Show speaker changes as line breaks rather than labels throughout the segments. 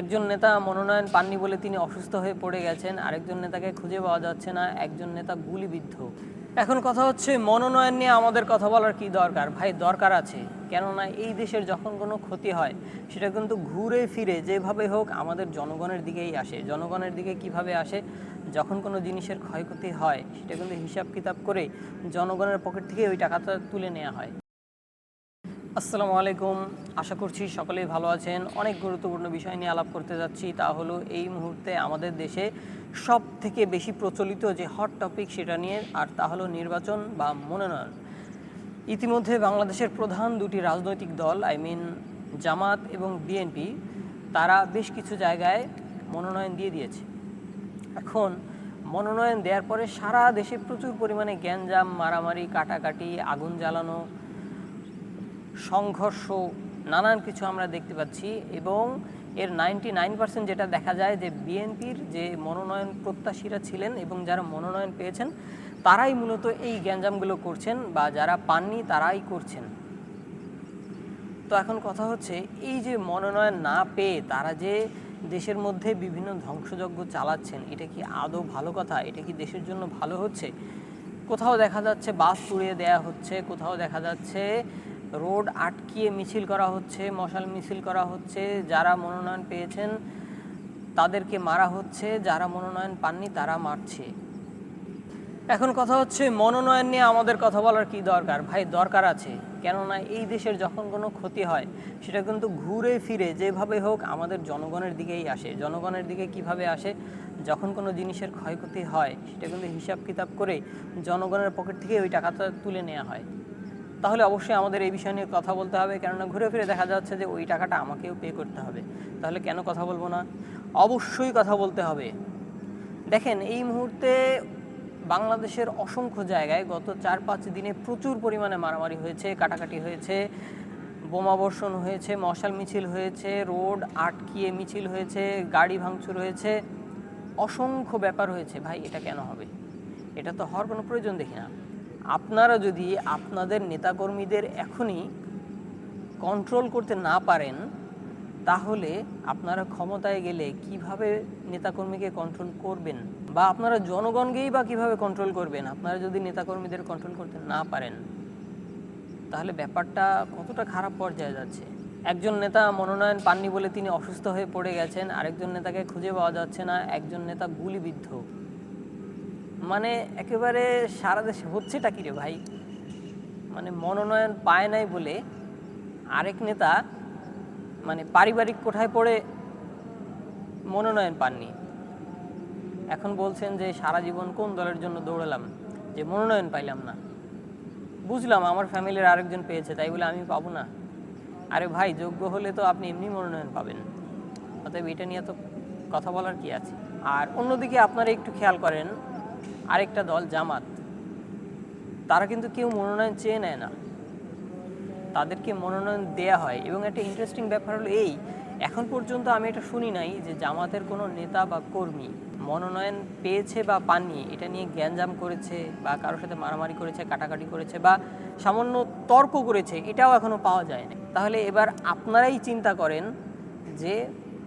একজন নেতা মনোনয়ন পাননি বলে তিনি অসুস্থ হয়ে পড়ে গেছেন, আরেকজন নেতাকে খুঁজে পাওয়া যাচ্ছে না, একজন নেতা গুলিবিদ্ধ। এখন কথা হচ্ছে, মনোনয়ন নিয়ে আমাদের কথা বলার কি দরকার? ভাই, দরকার আছে। কেননা এই দেশের যখন কোনো ক্ষতি হয়, সেটা কিন্তু ঘুরে ফিরে যেভাবে হোক আমাদের জনগণের দিকেই আসে। জনগণের দিকে কীভাবে আসে, যখন কোনো জিনিসের ক্ষয়ক্ষতি হয়, সেটা কিন্তু হিসাব কিতাব করে জনগণের পকেট থেকে ওই টাকাটা তুলে নেওয়া হয়। আসসালামু আলাইকুম। আশা করছি সকলেই ভালো আছেন। অনেক গুরুত্বপূর্ণ বিষয় নিয়ে আলাপ করতে যাচ্ছি। তা হলো এই মুহূর্তে আমাদের দেশে সব থেকে বেশি প্রচলিত যে হট টপিক সেটা নিয়ে, আর তা হলো নির্বাচন বা মনোনয়ন। ইতিমধ্যে বাংলাদেশের প্রধান দুটি রাজনৈতিক দল আই মিন জামাত এবং বিএনপি তারা বেশ কিছু জায়গায় মনোনয়ন দিয়ে দিয়েছে। এখন মনোনয়ন দেওয়ার পরে সারা দেশে প্রচুর পরিমাণে গ্যাঞ্জাম, মারামারি, কাটাকাটি, আগুন জ্বালানো সংঘর্ষ, নানান কিছু আমরা দেখতে পাচ্ছি এবং এর নাইনটি নাইন পার্সেন্ট যেটা দেখা যায় যে বিএনপির যে মনোনয়ন প্রত্যাশীরা ছিলেন এবং যারা মনোনয়ন পেয়েছেন, তারাই মূলত এই গ্যাঞ্জামগুলো করছেন বা যারা পাননি তারাই করছেন। তো এখন কথা হচ্ছে, এই যে মনোনয়ন না পেয়ে তারা যে দেশের মধ্যে বিভিন্ন ধ্বংসযজ্ঞ চালাচ্ছেন, এটা কি আদৌ ভালো কথা? এটা কি দেশের জন্য ভালো হচ্ছে? কোথাও দেখা যাচ্ছে বাস পুড়িয়ে দেয়া হচ্ছে, কোথাও দেখা যাচ্ছে রোড আটকিয়ে মিছিল করা হচ্ছে, মশাল মিছিল করা হচ্ছে, যারা মনোনয়ন পেয়েছেন তাদেরকে মারা হচ্ছে, যারা মনোনয়ন পাননি তারা মারছে। এখন কথা হচ্ছে, মনোনয়ন নিয়ে আমাদের কথা বলার কি দরকার? ভাই, দরকার আছে। কেননা এই দেশের যখন কোনো ক্ষতি হয়, সেটা কিন্তু ঘুরে ফিরে যেভাবে হোক আমাদের জনগণের দিকেই আসে। জনগণের দিকে কীভাবে আসে, যখন কোনো জিনিসের ক্ষয়ক্ষতি হয়, সেটা কিন্তু হিসাব কিতাব করে জনগণের পকেট থেকে ওই টাকাটা তুলে নেওয়া হয়। তাহলে অবশ্যই আমাদের এই বিষয় নিয়ে কথা বলতে হবে। কেননা ঘুরে ফিরে দেখা যাচ্ছে যে ওই টাকাটা আমাকেও পে করতে হবে। তাহলে কেন কথা বলব না? অবশ্যই কথা বলতে হবে। দেখেন, এই মুহূর্তে বাংলাদেশের অসংখ্য জায়গায় গত চার পাঁচ দিনে প্রচুর পরিমাণে মারামারি হয়েছে, কাটাকাটি হয়েছে বোমাবর্ষণ হয়েছে, মশাল মিছিল হয়েছে, রোড আটকিয়ে মিছিল হয়েছে, গাড়ি ভাঙচুর হয়েছে। অসংখ্য ব্যাপার হয়েছে। ভাই, এটা কেন হবে? এটা তো হওয়ার কোনো প্রয়োজন দেখি না। আপনারা যদি আপনাদের নেতাকর্মীদের এখনই কন্ট্রোল করতে না পারেন, তাহলে আপনারা ক্ষমতায় গেলে কীভাবে নেতাকর্মীকে কন্ট্রোল করবেন? বা আপনারা জনগণকেই বা কীভাবে কন্ট্রোল করবেন? আপনারা যদি নেতাকর্মীদের কন্ট্রোল করতে না পারেন, তাহলে ব্যাপারটা কতটা খারাপ পর্যায়ে যাচ্ছে? একজন নেতা মনোনয়ন পাননি বলে তিনি অসুস্থ হয়ে পড়ে গেছেন, আরেকজন নেতাকে খুঁজে পাওয়া যাচ্ছে না, একজন নেতা গুলিবিদ্ধ। মানে একেবারে সারা দেশে হচ্ছেটা কি রে ভাই? মানে মনোনয়ন পায় নাই বলে আরেক নেতা মানে পারিবারিক কোঠায় পড়ে মনোনয়ন পাননি। এখন বলছেন যে সারা জীবন কোন দলের জন্য দৌড়ালাম? যে মনোনয়ন পাইলাম না। বুঝলাম আমার ফ্যামিলির আরেকজন পেয়েছে, তাই বলে আমি পাবো না। আরে ভাই, যোগ্য হলে তো আপনি এমনি মনোনয়ন পাবেন। অতএব এটা নিয়ে তো কথা বলার কি আছে? আর অন্যদিকে আপনারা একটু খেয়াল করেন আরেকটা দল, জামাত, তারা কিন্তু কেউ মনোনয়ন চেয়ে নেয় না। তাদেরকে মনোনয়ন দেয়া হয় এবং একটা ইন্টারেস্টিং ব্যাপার হলো এই, এখন পর্যন্ত আমি এটা শুনি নাই যে জামাতের কোনো নেতা বা কর্মী মনোনয়ন পেয়েছে বা পাননি, এটা নিয়ে জ্ঞানজাম করেছে বা কারোর সাথে মারামারি করেছে, কাটাকাটি করেছে বা সামান্য তর্ক করেছে, এটাও এখনও পাওয়া যায় না তাহলে এবার আপনারাই চিন্তা করেন যে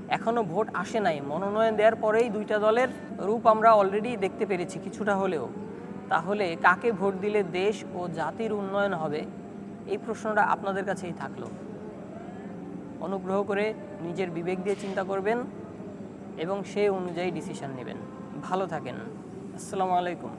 এখনও ভোট আসে নাই। মনোনয়ন দেওয়ার পরেই দুইটা দলের রূপ আমরা অলরেডি দেখতে পেরেছি, কিছুটা হলেও। তাহলে কাকে ভোট দিলে দেশ ও জাতির উন্নয়ন হবে? এই প্রশ্নটা আপনাদের কাছেই থাকল। অনুগ্রহ করে নিজের বিবেক দিয়ে চিন্তা করবেন এবং সেই অনুযায়ী ডিসিশন নেবেন। ভালো থাকেন। আসসালামু আলাইকুম।